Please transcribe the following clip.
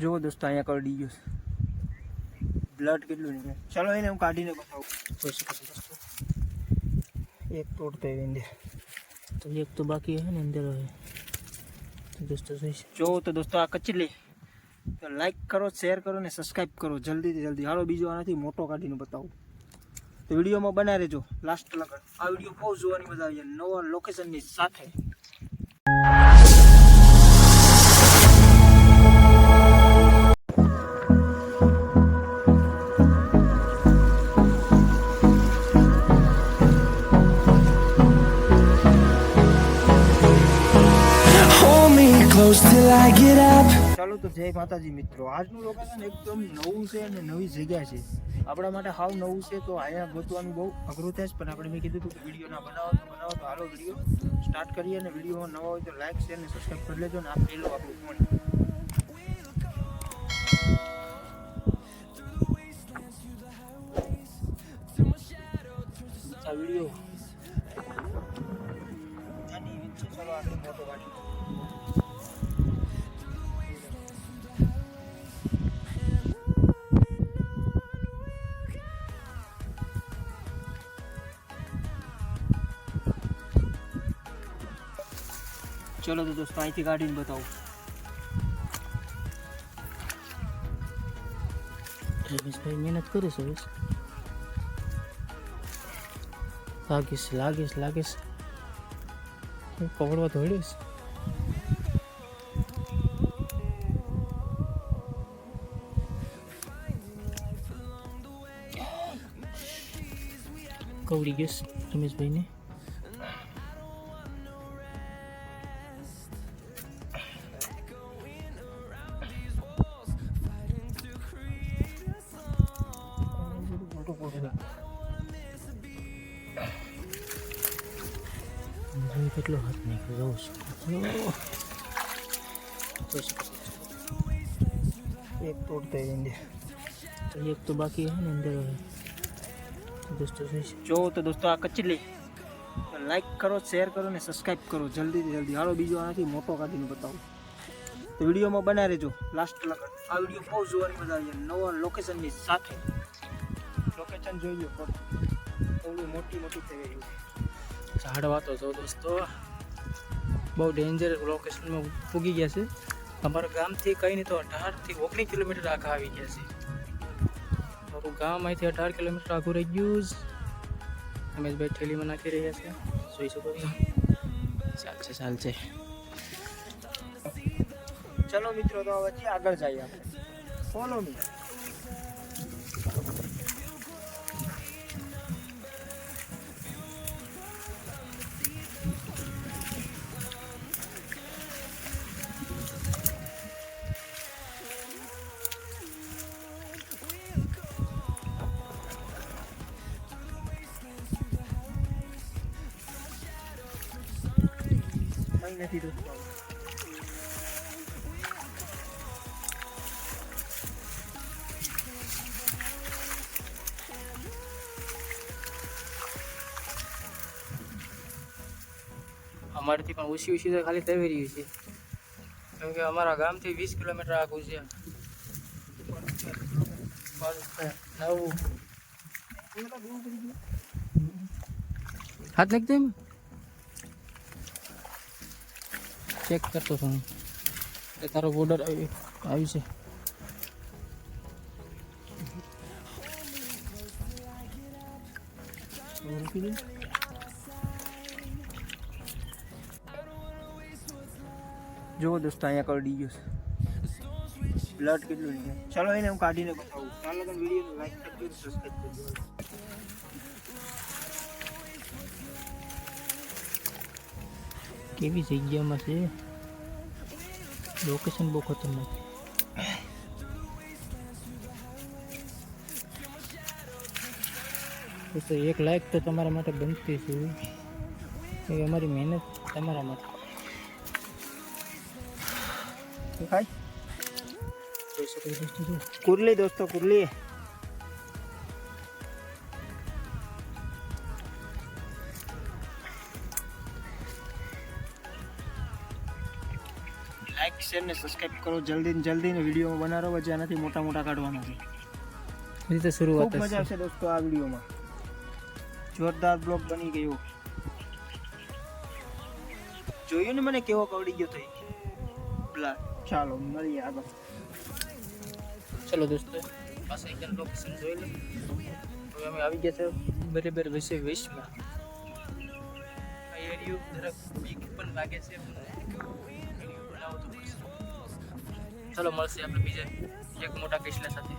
જુઓ દોસ્તો અહીંયા કરડી ગયો છે. બ્લડ કેટલું નીકળે ચાલો એને હું કાઢીને બતાવું. જોઈ શકો છો દોસ્તો. એક તોડતો એવી અંદર. તો એક તો બાકી હે ને અંદર હવે. દોસ્તો જોઈશ જો તો દોસ્તો આ કચલી તો લાઈક કરો શેર કરો ને સબસ્ક્રાઈબ કરો જલ્દીથી જલ્દી. હાલો બીજો આનાથી મોટો કાઢીને બતાવું. તો વિડીયોમાં બનાવી રહેજો. લાસ્ટ લગન. આ વીડિયો બહુ જોવાની મજા આવી જાય. નવા લોકેશનની સાથે. ચાલો તો જય માતાજી મિત્રો. આજનું લોકેશન એકદમ નવું છે અને નવી જગ્યા છે. આપણા માટે હાવ નવું છે તો અહીંયા ગોતવાનું બહુ અઘરું થાય પણ આપણે મેં કીધું હતું વીડિયો ના બનાવો તો બનાવો તો હાલો વીડિયો સ્ટાર્ટ કરીએ અને વીડિયો નવા હોય તો લાઈક શેર અને સબસ્ક્રાઈબ કરી લેજો ને આ પહેલો આપણું આ વીડિયો. ચલો તો દોસ્તો, અહીંથી કાઢીને બતાવું. રમેશભાઈ મહેનત કરે છે લાગીશ લાગીશ લાગીશ. પકડવા ધોડીશ કવડી ગેસ રમેશભાઈને. મોટો પોટો જોઈ કેટલો હાથ નીકળ્યો જોઉં છું જોઈ શકો છો. એક તોડતો એવી અંદર તો એક તો બાકી હે ને અંદર હવે તો દોસ્તો જોઈ શકો. જો તો દોસ્તો આ કચલી તો લાઈક કરો શેર કરો ને સબસ્ક્રાઈબ કરો જલ્દીથી જલ્દી હાલો બીજો આનાથી મોટો કાઢીને બતાવું તો વિડીયોમાં બનાવી રહેજો લાસ્ટ લગન આ વિડીયો બહુ જોવાની મજા આવી જાય નવા લોકેશનની સાથે લોકેશન જોઈ લો મોટી મોટી થઈ ગઈ ઝાડવા તો દોસ્તો. બહુ ડેન્જર લોકેશનમાં પૂગી ગયા છે. અમારા ગામથી કંઈ નહીં તો અઢારથી ઓગણીસ કિલોમીટર આગળ આવી ગયા છે. મારું ગામ અહીંથી અઢાર કિલોમીટર આગળ રહી ગયું જ રમેશભાઈ ઠેલીમાં નાખી રહ્યા છે. જોઈ શકો ચાલશે ચાલશે. ચલો મિત્રો તો હવે આગળ જઈએ આપણે. ફોલો મી કંઈ નથી દોસ્તો અમારેથી પણ ઓછી ઓછી તો ખાલી થઈ રહ્યું છે કેમ કે અમારા ગામથી વીસ કિલોમીટર આગળ છે નવું હાથ નાખી દે એમ ચેક કરતો છું હું કે તારો બોર્ડર આવી આવી છે મૂકી દે જુઓ દોસ્તો અહીંયા કરડી ગયો છે બ્લડ કેટલું નીકળે ચાલો એને હું કાઢીને બતાવું ચાલો તમે વિડીયો લાઈક કરજો સબસ્ક્રાઈબ કરજો કેવી જગ્યામાં છે? લોકેશન બહુ ખતરનાક છે. તો એક લાઈક તો તમારા માટે બનતી છે. એ અમારી મહેનત તમારા માટે. કુરલી દોસ્તો, કુરલી. લાઈક શેર ને સબસ્ક્રાઈબ કરો જલ્દી ને જલ્દી ને વિડીયોમાં બનાવો જે આનાથી મોટા મોટા કાઢવાના છે હજી તો શરૂઆત ખૂબ જ મજા છે આવશે દોસ્તો આ વિડીયોમાં જોરદાર બ્લોગ બની ગયો જોયું ને મને કેવો કવડી ગયો થઈ પેલા ચાલો મળીએ આગળ ચલો દોસ્તો પાસે એક લોકેશન જોઈ લો હવે અમે આવી ગયા છે બરાબર વિશે વેસ્ટમાં આ એરિયો જરાક બીક પણ લાગે છે વિડીયો બનાવો તો પડશે ચલો મળશે આપણે બીજા એક મોટા કિસ્લા સાથે